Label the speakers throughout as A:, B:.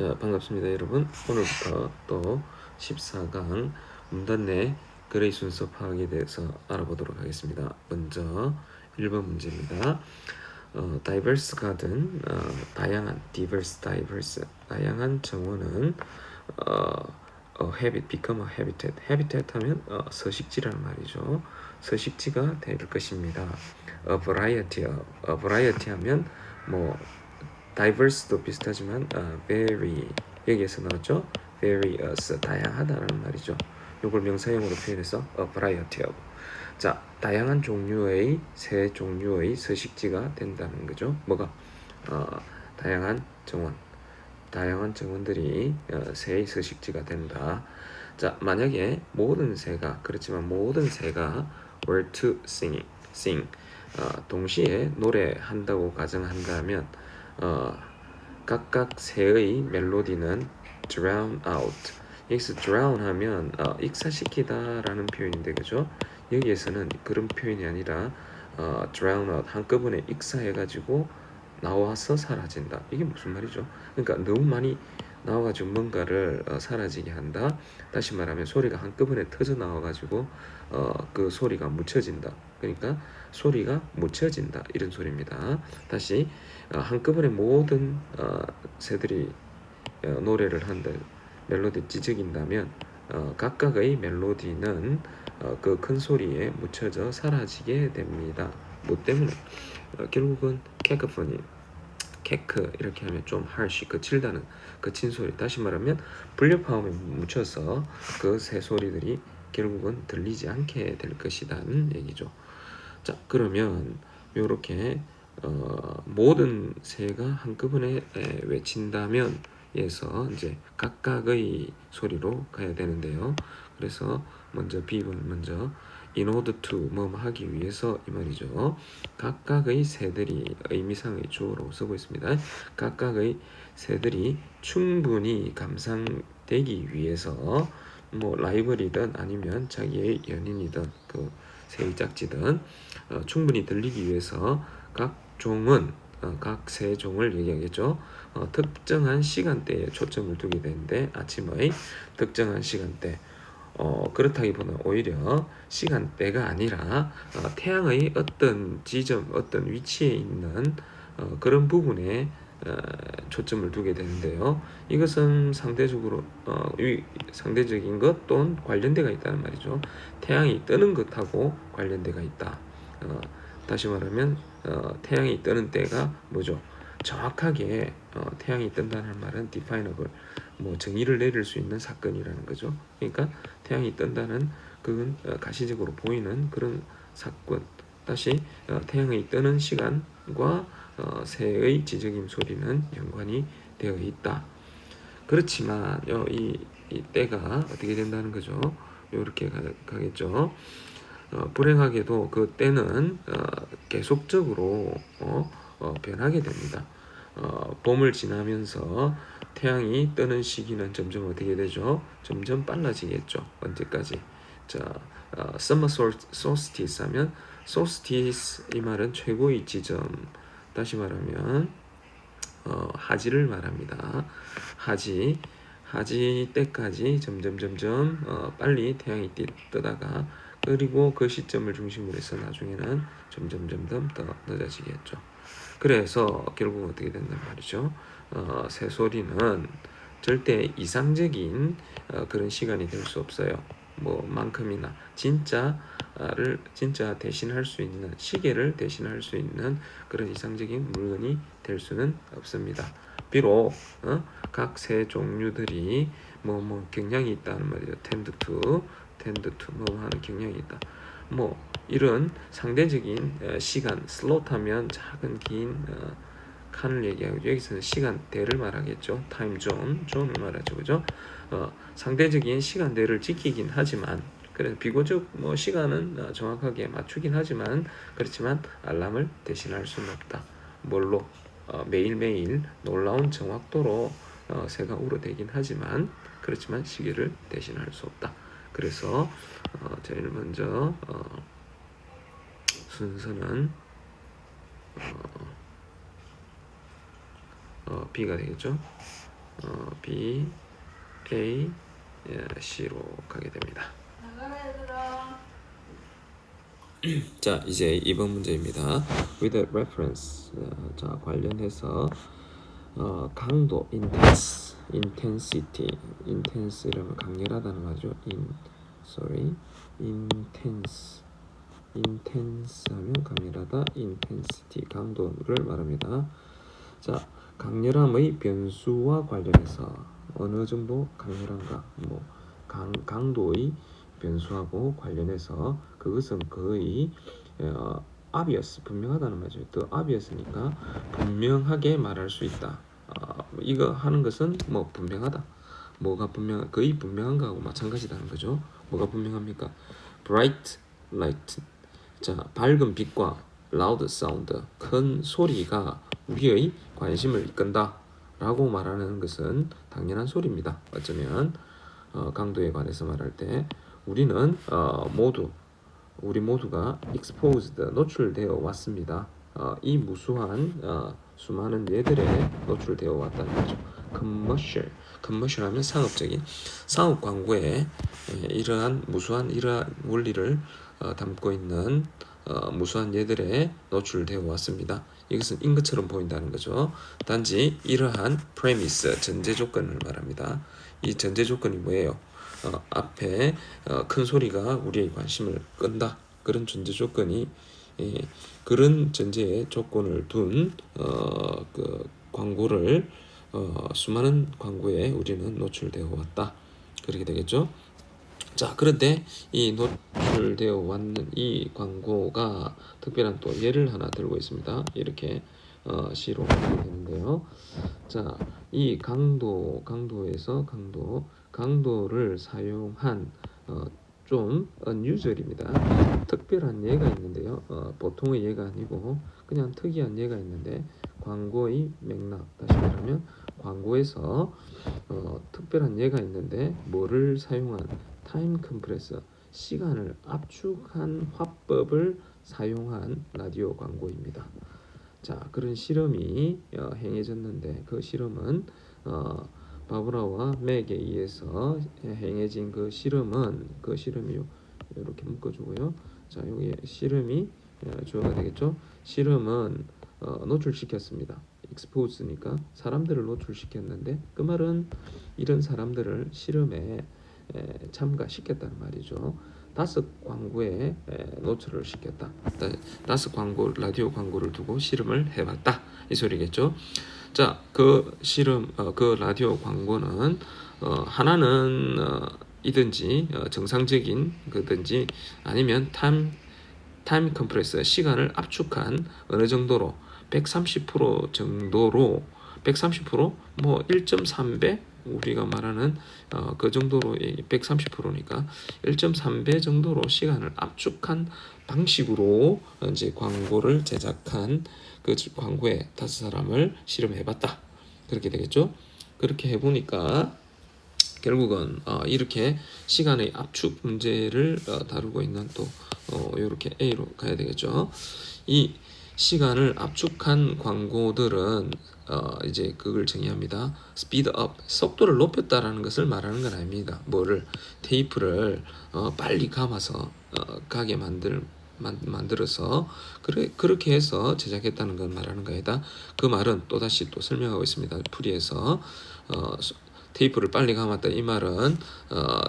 A: 자, 반갑습니다, 여러분. 오늘부터 또 14강 문단 내 글의 순서 파악에 대해서 알아보도록 하겠습니다. 먼저 1번 문제입니다. 어, diverse garden, 어, 다양한, diverse, diverse, 다양한 정원은 어, 어, habit, become a habitat. habitat 하면 어, 서식지라는 말이죠. 서식지가 될 것입니다. a variety a variety 하면 뭐 diverse도 비슷하지만 어, very 여기에서 나왔죠. various 다양하다라는 말이죠. 이걸 명사형으로 표현해서 a variety of. 자, 다양한 종류의 새 종류의 서식지가 된다는 거죠. 뭐가 어, 다양한 정원, 다양한 정원들이 어, 새의 서식지가 된다. 자, 만약에 모든 새가 그렇지만 모든 새가 were to sing, sing 어, 동시에 노래한다고 가정한다면 어, 각각 새의 멜로디는 drown out. 여기서 drown 하면 어, 익사시키다라는 표현인데 그죠? 여기에서는 그런 표현이 아니라 어, drown out 한꺼번에 익사해가지고 나와서 사라진다. 이게 무슨 말이죠? 그러니까 너무 많이 나와가지고 뭔가를 어, 사라지게 한다. 다시 말하면 소리가 한꺼번에 터져 나와가지고 어, 그 소리가 묻혀진다. 그러니까 소리가 묻혀진다 이런 소리입니다. 다시 어, 한꺼번에 모든 어, 새들이 어, 노래를 한다. 멜로디 찢어긴다면 어, 각각의 멜로디는 어, 그큰 소리에 묻혀져 사라지게 됩니다. 뭐 때문에? 어, 결국은 캐커포니 케크 이렇게 하면 좀 harsh 거칠다는 거친 소리 다시 말하면 불협화음에 묻혀서 그 새 소리들이 결국은 들리지 않게 될 것이다는 얘기죠. 자 그러면 이렇게 어, 모든 새가 한꺼번에 에, 외친다면 에서 이제 각각의 소리로 가야 되는데요. 그래서 먼저 B번 먼저 in order to 뭐 하기 위해서 이 말이죠. 각각의 새들이 의미상의 주어로 쓰고 있습니다. 각각의 새들이 충분히 감상되기 위해서 뭐 라이벌이든 아니면 자기의 연인이든 그 새의 짝지든 어, 충분히 들리기 위해서 각 종은 어, 각 세 종을 얘기하겠죠. 어, 특정한 시간대에 초점을 두게 되는데 아침의 특정한 시간대 어, 그렇다기보다 오히려 시간대가 아니라 어, 태양의 어떤 지점, 어떤 위치에 있는 어, 그런 부분에 어, 초점을 두게 되는데요. 이것은 상대적으로 어, 위, 상대적인 것 또는 관련대가 있다는 말이죠. 태양이 뜨는 것하고 관련대가 있다. 어, 다시 말하면 어, 태양이 뜨는 때가 뭐죠? 정확하게 어, 태양이 뜬다는 말은 definable, 뭐 정의를 내릴 수 있는 사건이라는 거죠. 그러니까 태양이 뜬다는 그건 어, 가시적으로 보이는 그런 사건. 다시 어, 태양이 뜨는 시간과 어, 새의 지저김 소리는 연관이 되어 있다. 그렇지만 어, 이, 이 때가 어떻게 된다는 거죠? 이렇게 가, 가겠죠. 어, 불행하게도 그 때는 어, 계속적으로 어, 어, 변하게 됩니다. 어, 봄을 지나면서 태양이 뜨는 시기는 점점 어떻게 되죠? 점점 빨라지겠죠. 언제까지? 자, 어, summer sol- solstice 하면 solstice 이 말은 최고의 지점. 다시 말하면 어, 하지를 말합니다. 하지 하지 때까지 점점 점점 어, 빨리 태양이 뜨, 뜨다가 그리고 그 시점을 중심으로 해서 나중에는 점점 점점 더 늦어지겠죠. 그래서 결국 어떻게 된단 말이죠. 어, 새소리는 절대 이상적인 어, 그런 시간이 될 수 없어요. 뭐 만큼이나 진짜 를 진짜 대신할 수 있는 시계를 대신할 수 있는 그런 이상적인 물건이 될 수는 없습니다. 비록 어? 각새 종류들이 뭐뭐 경향이 있다는 말이죠. tend to, tend to 뭐 하는 경향이 있다. 뭐 이런 상대적인 어, 시간 슬롯 하면 작은 긴 어, 칸을 얘기하고 여기서는 시간대를 말하겠죠. 타임 존, 존을 말하죠. 그죠? 어, 상대적인 시간대를 지키긴 하지만 그래서 비교적 뭐 시간은 어, 정확하게 맞추긴 하지만 그렇지만 알람을 대신할 수는 없다. 뭘로? 어, 매일매일 놀라운 정확도로 어, 새가 울어대긴 하지만 그렇지만 시계를 대신할 수 없다. 그래서 어, 저희는 먼저 어, 순서는 어, 어, B가 되겠죠. 어, B, A, 예, C로 가게 됩니다. 자 이제 2번 문제입니다. With a reference. 어, 자 관련해서 어, 강도 intense intensity. intense라면 강렬하다는 말이죠. in sorry. intense. intense 하면 강렬하다. intensity. 강도를 말합니다. 자 강렬함의 변수와 관련해서 어느 정도 강렬한가? 뭐 강, 강도의 변수하고 관련해서 그것은 거의 어, obvious 분명하다는 말이죠. 또 obvious니까 분명하게 말할 수 있다. 어, 이거 하는 것은 뭐 분명하다. 뭐가 분명 거의 분명한 거하고 마찬가지다는 거죠. 뭐가 분명합니까? bright light. 자, 밝은 빛과 loud sound. 큰 소리가 우리의 관심을 이끈다. 라고 말하는 것은 당연한 소리입니다. 어쩌면 어, 강도에 관해서 말할 때 우리는 어, 모두 우리 모두가 exposed 노출되어 왔습니다. 어, 이 무수한 어, 수많은 예들에 노출되어 왔다는 거죠. commercial, commercial 하면 상업적인 상업 광고에 예, 이러한 무수한 이러한 원리를 어, 담고 있는 어, 무수한 예들에 노출되어 왔습니다. 이것은 인 것처럼 보인다는 거죠. 단지 이러한 premise 전제 조건을 말합니다. 이 전제 조건이 뭐예요? 어, 앞에 어, 큰 소리가 우리의 관심을 끈다. 그런 전제 조건이 예, 그런 전제의 조건을 둔 어, 그 광고를 어, 수많은 광고에 우리는 노출되어 왔다. 그렇게 되겠죠. 자, 그런데 이 노출되어 왔는 이 광고가 특별한 또 예를 하나 들고 있습니다. 이렇게 어, 하게 되는데요. 자, 이 강도, 강도에서 강도, 강도를 사용한 어, 좀 unusual입니다. 특별한 예가 있는데요. 어, 보통의 예가 아니고 그냥 특이한 예가 있는데 광고의 맥락 다시 말하면 광고에서 어, 특별한 예가 있는데 뭐를 사용한 타임 컴프레서 시간을 압축한 화법을 사용한 라디오 광고입니다. 자 그런 실험이 어, 행해졌는데 그 실험은 어, 바브라와 맥에 의해서 행해진 그 실험은 그 실험이 요- 이렇게 묶어주고요. 자 여기 실험이 어, 주어가 되겠죠. 실험은 어, 노출시켰습니다. expose니까 사람들을 노출시켰는데 그 말은 이런 사람들을 실험에 에, 참가시켰다는 말이죠. 다섯 광고에 에, 노출을 시켰다. 다- 다섯 광고 라디오 광고를 두고 실험을 해봤다 이 소리겠죠. 자, 그 실험, 어, 그 라디오 광고는 어, 하나는 어, 이든지 어, 정상적인 거든지 아니면 타임 타임 컴프레서 시간을 압축한 어느 정도로 130% 정도로 130%뭐 1.3배 우리가 말하는 어, 그 정도로 130%니까 1.3배 정도로 시간을 압축한 방식으로 이제 광고를 제작한 그 광고에 다섯 사람을 실험해봤다 그렇게 되겠죠. 그렇게 해보니까 결국은 어, 이렇게 시간의 압축 문제를 어, 다루고 있는 또 어, 이렇게 A로 가야 되겠죠. 이 시간을 압축한 광고들은 어, 이제 그걸 정의합니다. up 속도를 높였다라는 것을 말하는 건 아닙니다. 뭐를 테이프를 어, 빨리 감아서 어, 가게 만들 만, 만들어서 그래 그렇게 해서 제작했다는 건 말하는 거이다. 그 말은 또 다시 또 설명하고 있습니다. 풀이에서 어, 테이프를 빨리 감았다 이 말은 어,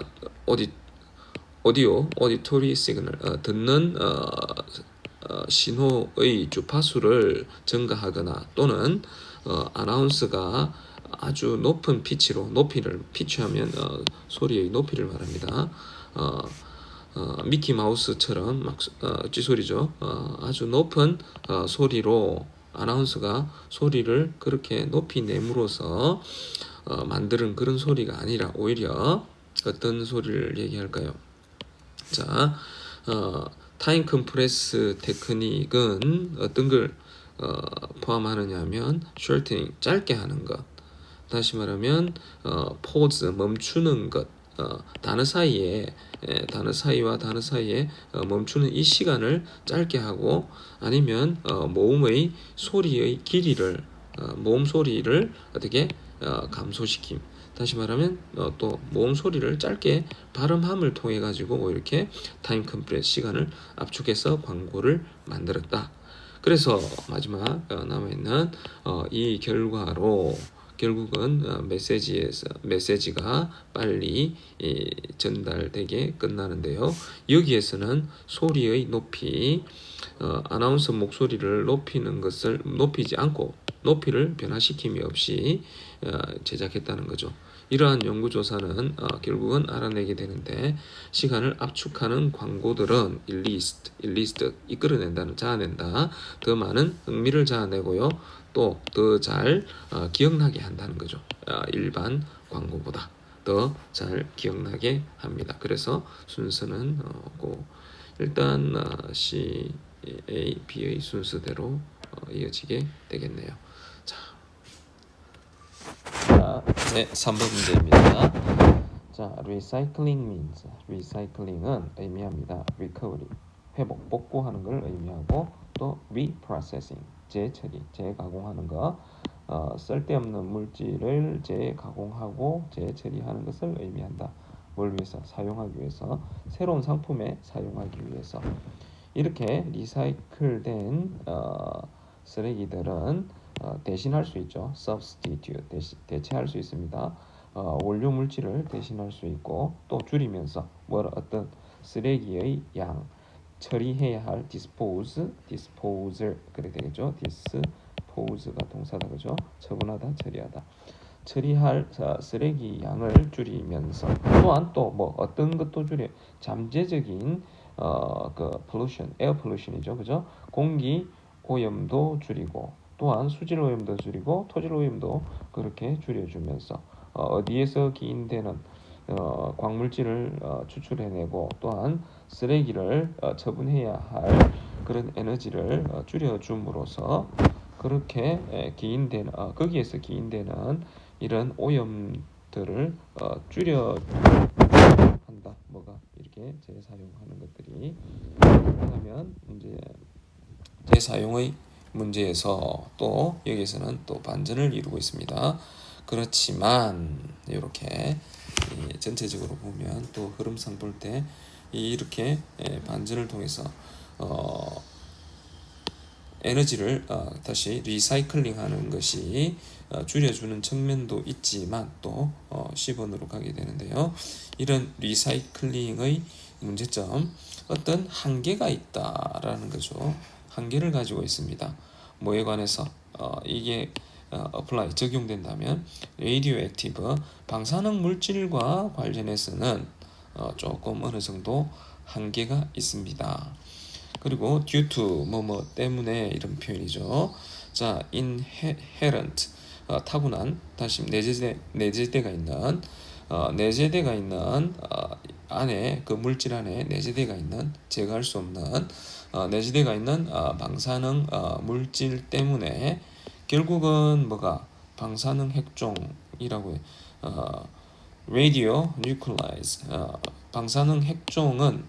A: 오디 오디오 오디토리 시그널 어, 듣는 어, 어, 신호의 주파수를 증가하거나 또는 어, 아나운서가 아주 높은 피치로 높이를 피치하면 어, 소리의 높이를 말합니다. 어, 어, 미키 마우스처럼 막 어, 쥐소리죠. 어, 아주 높은 어, 소리로 아나운서가 소리를 그렇게 높이 내므로서 어, 만드는 그런 소리가 아니라 오히려 어떤 소리를 얘기할까요? 자, 어, 타임 컴프레스 테크닉은 어떤 걸 어, 포함하느냐면 shortening 짧게 하는 것. 다시 말하면 어, pause 멈추는 것. 어, 단어 사이에 에, 단어 사이와 단어 사이에 어, 멈추는 이 시간을 짧게 하고 아니면 어, 모음의 소리의 길이를 어, 모음 소리를 어떻게 어, 감소시킴. 다시 말하면 어, 또 모음 소리를 짧게 발음함을 통해 가지고 이렇게 타임 컴프레스 시간을 압축해서 광고를 만들었다. 그래서 마지막 어, 남아 있는 어, 이 결과로 결국은 어, 메시지에서 메시지가 빨리 이, 전달되게 끝나는데요. 여기에서는 소리의 높이 어, 아나운서 목소리를 높이는 것을 높이지 않고 높이를 변화시킴이 없이 어, 제작했다는 거죠. 이러한 연구조사는 어, 결국은 알아내게 되는데 시간을 압축하는 광고들은 일리스트, 일리스트 이끌어낸다는 자아낸다. 더 많은 흥미를 자아내고요. 또 더 잘 어, 기억나게 한다는 거죠. 어, 일반 광고보다 더 잘 기억나게 합니다. 그래서 순서는 어, 고 일단 어, C, A, B의 순서대로 어, 이어지게 되겠네요. 네, 3번 문제입니다. 자, recycling means recycling은 의미합니다. recovery 회복, 복구하는 걸 의미하고 또 reprocessing 재처리, 재가공하는 거 어, 쓸데없는 물질을 재가공하고 재처리하는 것을 의미한다. 뭘 위해서? 사용하기 위해서 새로운 상품에 사용하기 위해서 이렇게 리사이클된 어, 쓰레기들은 어, 대신할 수 있죠. substitute 대시, 대체할 수 있습니다. 어, 원료 물질을 대신할 수 있고 또 줄이면서 뭐 어떤 쓰레기의 양 처리해야 할 dispose, disposal 그래 되겠죠. dispose가 동사다 그죠? 처분하다, 처리하다. 처리할 어, 쓰레기 양을 줄이면서 또한 또 뭐 어떤 것도 줄여 잠재적인 어그 pollution, air pollution이죠, 그죠? 공기 오염도 줄이고 또한 수질 오염도 줄이고 토질 오염도 그렇게 줄여주면서 어, 어디에서 기인되는 어, 광물질을 어, 추출해내고 또한 쓰레기를 어, 처분해야 할 그런 에너지를 어, 줄여줌으로써 그렇게 에, 기인되는 어, 거기에서 기인되는 이런 오염들을 어, 줄여 한다. 뭐가 이렇게 재사용하는 것들이 그러면 이제 재사용의 문제에서 또 여기서는 또 반전을 이루고 있습니다. 그렇지만 이렇게 이 전체적으로 보면 또 흐름상 볼 때 이렇게 예, 반전을 통해서 어, 에너지를 어, 다시 리사이클링하는 것이 어, 줄여주는 측면도 있지만 또 어, 10원으로 가게 되는데요. 이런 리사이클링의 문제점 어떤 한계가 있다라는 거죠. 한계를 가지고 있습니다. 뭐에 관해서 어, 이게 어, apply 적용된다면 액티브 방사능 물질과 관련해서는 어, 조금 어느 정도 한계가 있습니다. 그리고 due to 뭐뭐 때문에 이런 표현이죠. 자, inherent 어, 타고난 다시 내재돼 내재돼가 있는 어, 내재돼가 있는 어, 안에 그 물질 안에 내재돼가 있는 제거할 수 없는 어, 내재돼가 있는 어, 방사능 어, 물질 때문에 결국은 뭐가? 방사능 핵종이라고 해. 어, radio nuclides 어, 방사능 핵종은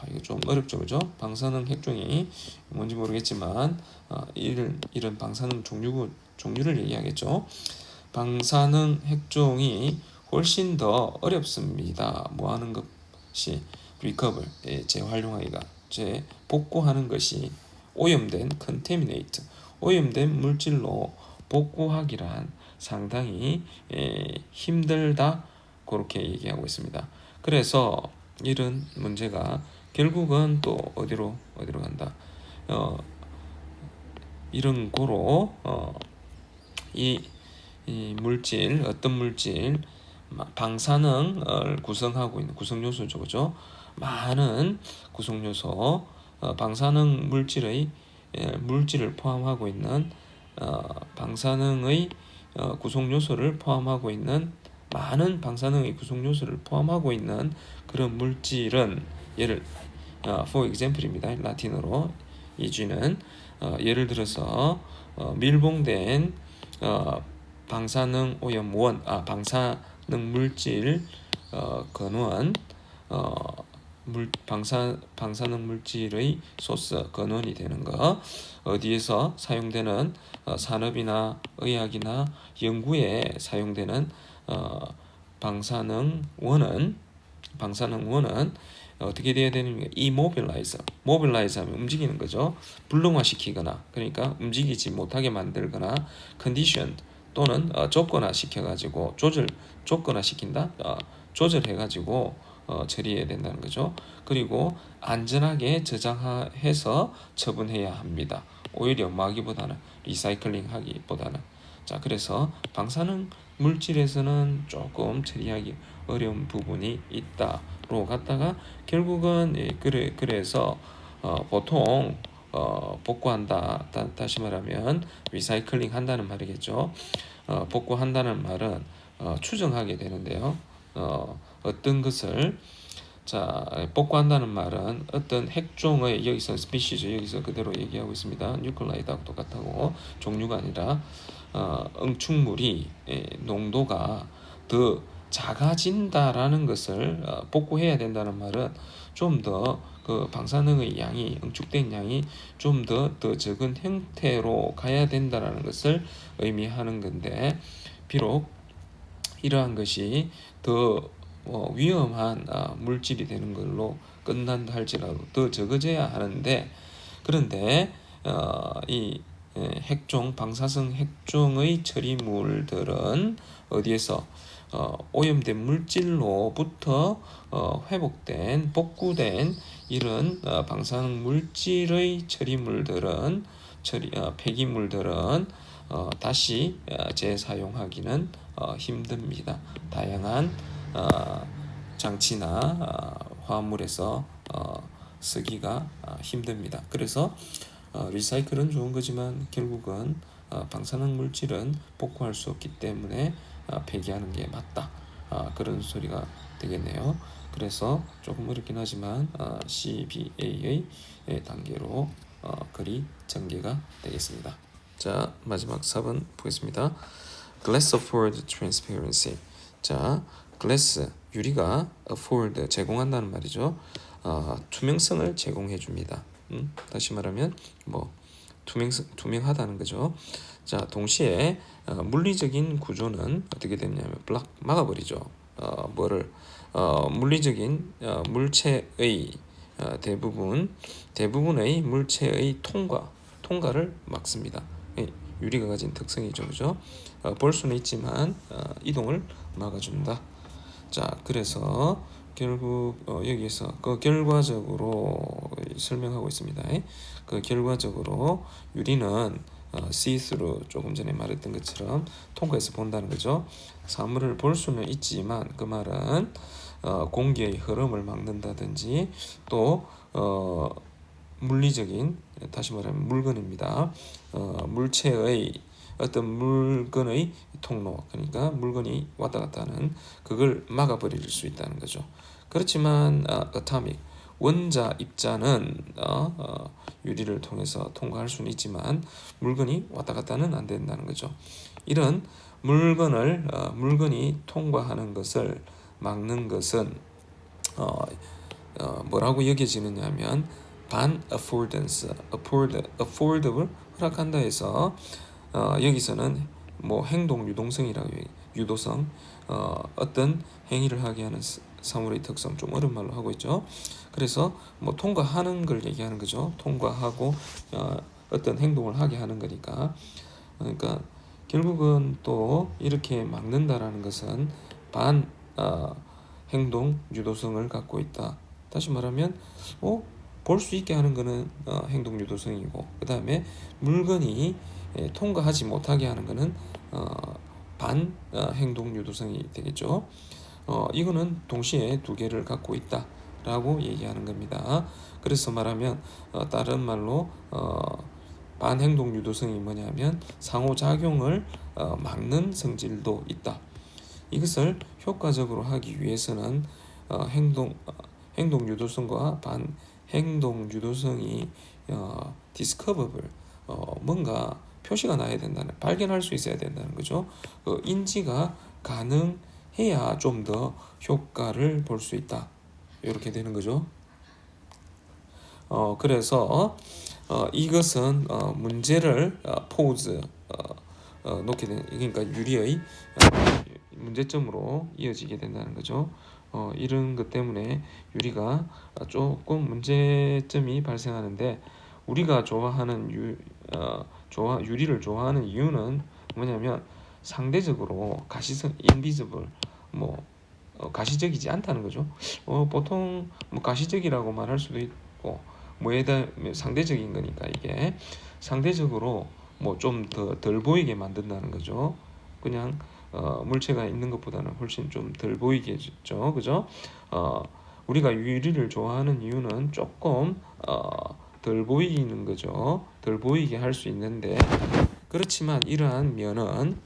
A: 아, 이거 좀 어렵죠 그죠? 방사능 핵종이 뭔지 모르겠지만 어, 이런 이런 방사능 종류 종류를 얘기하겠죠. 방사능 핵종이 훨씬 더 어렵습니다. 뭐 하는 것이? Recover 예, 재활용하기가 재복구하는 것이 오염된 contaminate 오염된 물질로 복구하기란 상당히 에, 힘들다 그렇게 얘기하고 있습니다. 그래서 이런 문제가 결국은 또 어디로 어디로 간다. 어, 이런 고로 어, 이, 이 물질 어떤 물질 마- 방사능을 구성하고 있는 구성 요소죠, 그죠? 많은 구성 요소 어, 방사능 물질의 예, 물질을 포함하고 있는 어, 방사능의 어, 구성 요소를 포함하고 있는 많은 방사능의 구성 요소를 포함하고 있는 그런 물질은 예를 어, for example입니다. 라틴어로 이 어, 예를 들어서 어, 밀봉된 어, 방사능 오염 원, 아 방사능 물질 어, 근원 어, 물 방사 방사능 물질의 소스 근원이 되는 거. 어디에서 사용되는 어, 산업이나 의학이나 연구에 사용되는 어, 방사능 원은 방사능 원은 어떻게 돼야 되는 이 모빌라이저. 하면 움직이는 거죠. 불능화시키거나 그러니까 움직이지 못하게 만들거나 컨디션 또는 어, 조건화 시켜 가지고 조절 조건화 시킨다? 어, 조절해 가지고 어, 처리해야 된다는 거죠. 그리고 안전하게 저장해서 처분해야 합니다. 오히려 마기보다는 리사이클링 하기보다는. 자 그래서 방사능 물질에서는 조금 처리하기 어려운 부분이 있다로 갔다가 결국은 예, 그래 그래서 어, 보통 어, 복구한다 다, 다시 말하면 리사이클링 한다는 말이겠죠. 어, 복구한다는 말은 어, 추정하게 되는데요. 어, 어떤 것을 자 복구한다는 말은 어떤 핵종의 여기서 스피시즈 여기서 그대로 얘기하고 있습니다. 뉴클라이드하고 똑같고. 종류가 아니라 어, 응축물이 예, 농도가 더 작아진다라는 것을 어, 복구해야 된다는 말은 좀 더 그 방사능의 양이 응축된 양이 좀 더 더 적은 형태로 가야 된다라는 것을 의미하는 건데 비록 이러한 것이 더 어, 위험한 어, 물질이 되는 걸로 끝난다 할지라도 더 적어져야 하는데 그런데 어, 이 에, 핵종 방사성 핵종의 처리물들은 어디에서 어, 오염된 물질로부터 어, 회복된 복구된 이런 어, 방사능 물질의 처리물들은 처리 어, 폐기물들은 어, 다시 어, 재사용하기는 어, 힘듭니다. 다양한 어, 장치나 어, 화합물에서 어, 쓰기가 어, 힘듭니다. 그래서 어, 리사이클은 좋은 거지만 결국은 어, 방사능 물질은 복구할 수 없기 때문에 어, 폐기하는 게 맞다. 어, 그런 소리가 되겠네요. 그래서 조금 어렵긴 하지만 어, CBA의 단계로 어, 글이 전개가 되겠습니다. 자 마지막 4번 보겠습니다. Glass afford transparency. 자 glass 유리가 afford 제공한다는 말이죠. 어, 투명성을 제공해 줍니다. 음, 다시 말하면 뭐 투명 투명하다는 거죠. 자 동시에 어, 물리적인 구조는 어떻게 되냐면 블락 막아버리죠. 어, 뭐를 어, 물리적인 어, 물체의 어, 대부분 대부분의 물체의 통과 통과를 막습니다. 이 유리가 가진 특성이죠, 그죠? 어, 볼 수는 있지만 어, 이동을 막아준다. 자, 그래서 결국 어, 여기에서 그 결과적으로 설명하고 있습니다. 그 결과적으로 유리는 어, see-through 조금 전에 말했던 것처럼 통과해서 본다는 거죠. 사물을 볼 수는 있지만 그 말은 어, 공기의 흐름을 막는다든지 또 어, 물리적인 다시 말하면 물건입니다. 어, 물체의 어떤 물건의 통로 그러니까 물건이 왔다 갔다 하는 그걸 막아버릴 수 있다는 거죠. 그렇지만 어, atomic 원자 입자는 어, 어, 유리를 통해서 통과할 수는 있지만 물건이 왔다 갔다는 안 된다는 거죠. 이런 물건을 어, 물건이 통과하는 것을 막는 것은 어, 어, 뭐라고 여겨지느냐면 반 affordance, afford, affordable 허락한다 해서 어, 여기서는 뭐 행동 유동성이라고 유도성 어, 어떤 행위를 하게 하는 사- 사물의 특성 좀 어려운 말로 하고 있죠. 그래서 뭐 통과하는 걸 얘기하는 거죠. 통과하고 어, 어떤 행동을 하게 하는 거니까 그러니까 결국은 또 이렇게 막는다라는 것은 반 어, 행동 유도성을 갖고 있다. 다시 말하면 어, 볼 수 있게 하는 거는 어, 행동 유도성이고 그 다음에 물건이 예, 통과하지 못하게 하는 거는 어, 반 어, 행동 유도성이 되겠죠. 어, 이거는 동시에 두 개를 갖고 있다 라고 얘기하는 겁니다. 그래서 말하면 어, 다른 말로 어, 반행동 유도성이 뭐냐면 상호작용을 어, 막는 성질도 있다. 이것을 효과적으로 하기 위해서는 어, 행동 어, 행동 유도성과 반 행동 유도성이 어, discoverable 어, 뭔가 표시가 나야 된다는 발견할 수 있어야 된다는 거죠. 그 인지가 가능해야 좀 더 효과를 볼 수 있다. 이렇게 되는 거죠. 어, 그래서 어, 이것은 어, 문제를 어, 포즈 어, 어, 놓게 된 그러니까 유리의 어, 문제점으로 이어지게 된다는 거죠. 어, 이런 것 때문에 유리가 조금 문제점이 발생하는데 우리가 좋아하는 유, 어, 좋아 유리를 좋아하는 이유는 뭐냐면 상대적으로 가시성 인비지블 뭐 어, 가시적이지 않다는 거죠. 어, 보통 뭐 가시적이라고 말할 수도 있고 뭐에다 상대적인 거니까 이게 상대적으로 뭐 좀 더 덜 보이게 만든다는 거죠. 그냥 어, 물체가 있는 것보다는 훨씬 좀 덜 보이게 해주죠. 그죠? 어, 우리가 유리를 좋아하는 이유는 조금 어, 덜 보이는 거죠. 덜 보이게 할 수 있는데 그렇지만 이러한 면은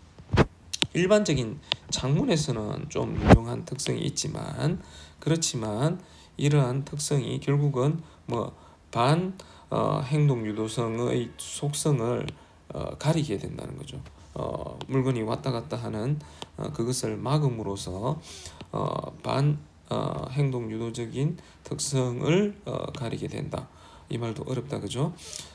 A: 일반적인 창문에서는 좀 유용한 특성이 있지만 그렇지만 이러한 특성이 결국은 뭐반 어, 행동 유도성의 속성을 어, 가리게 된다는 거죠. 어, 물건이 왔다 갔다 하는 어, 그것을 막음으로써 어, 반 어, 행동 유도적인 특성을 어, 가리게 된다. 이 말도 어렵다 그죠?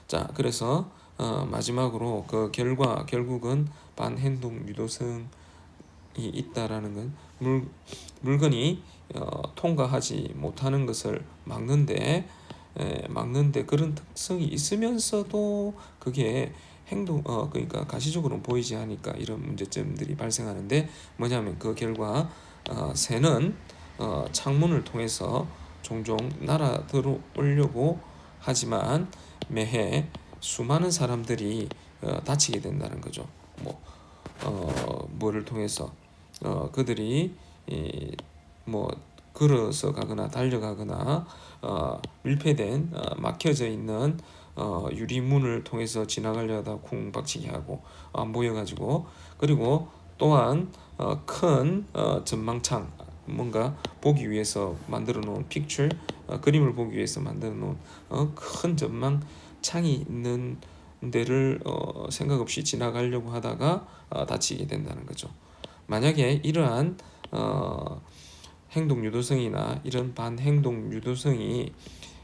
A: 자 그래서 어, 마지막으로 그 결과 결국은 반행동 유도성이 있다라는 건 물, 물건이 어, 통과하지 못하는 것을 막는데 에, 막는데 그런 특성이 있으면서도 그게 행동 어 그러니까 가시적으로 보이지 않으니까 이런 문제점들이 발생하는데 뭐냐면 그 결과 어, 새는 어, 창문을 통해서 종종 날아 들어오려고 하지만 매해 수많은 사람들이 어, 다치게 된다는 거죠. 뭐 어, 뭐를 통해서 어, 그들이 이, 뭐 걸어서 가거나 달려가거나 어, 밀폐된 어, 막혀져 있는 어, 유리문을 통해서 지나가려다 쿵 박치게 하고 안 보여가지고 그리고 또한 어, 큰 어, 전망창 뭔가 보기 위해서 만들어 놓은 픽처 어, 그림을 보기 위해서 만들어 놓은 어, 큰 전망 창이 있는 데를 어, 생각 없이 지나가려고 하다가 어, 다치게 된다는 거죠. 만약에 이러한 어, 행동 유도성이나 이런 반행동 유도성이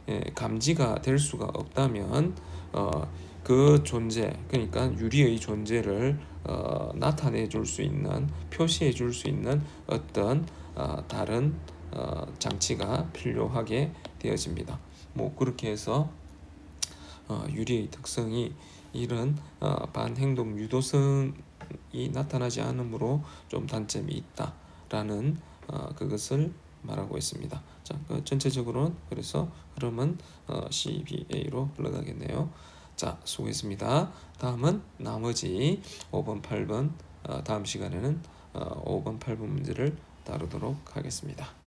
A: 예, 감지가 될 수가 없다면 어, 그 존재 그러니까 유리의 존재를 어, 나타내 줄 수 있는 표시해 줄 수 있는 어떤 어, 다른 어, 장치가 필요하게 되어집니다. 뭐 그렇게 해서 어, 유리의 특성이 이런 어, 반행동 유도성이 나타나지 않으므로 좀 단점이 있다라는 어, 그것을 말하고 있습니다. 자, 그 전체적으로는 그래서 흐름은 어, CBA로 흘러가겠네요. 자, 수고했습니다. 다음은 나머지 5번, 8번 어, 다음 시간에는 어, 5번, 8번 문제를 다루도록 하겠습니다.